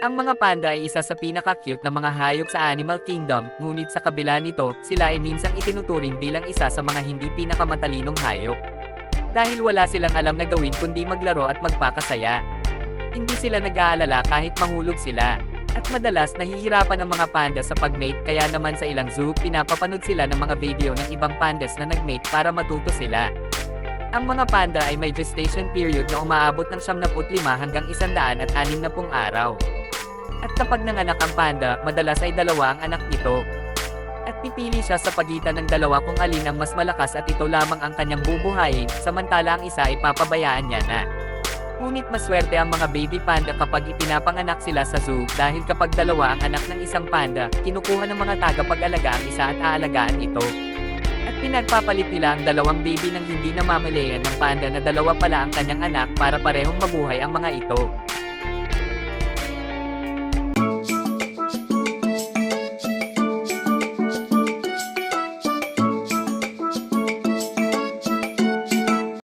Ang mga panda ay isa sa pinaka-cute na mga hayop sa Animal Kingdom, ngunit sa kabila nito, sila ay minsang itinuturing bilang isa sa mga hindi pinakamatalinong hayop. Dahil wala silang alam na gawin kundi maglaro at magpakasaya. Hindi sila nag-aalala kahit mahulog sila. At madalas nahihirapan ang mga panda sa pag-mate kaya naman sa ilang zoo pinapapanood sila ng mga video ng ibang pandas na nag-mate para matuto sila. Ang mga panda ay may gestation period na umaabot ng 75 hanggang 160 araw. Kapag nanganak ang panda, madalas ay dalawa ang anak nito. At pipili siya sa pagitan ng dalawa kung alin ang mas malakas at ito lamang ang kanyang bubuhayin, samantala ang isa ay papabayaan niya na. Ngunit maswerte ang mga baby panda kapag ipinapanganak sila sa zoo dahil kapag dalawa ang anak ng isang panda, kinukuha ng mga tagapag-alaga ang isa at aalagaan ito. At pinagpapalit nila ang dalawang baby ng hindi namamalayan ng panda na dalawa pala ang kanyang anak para parehong mabuhay ang mga ito.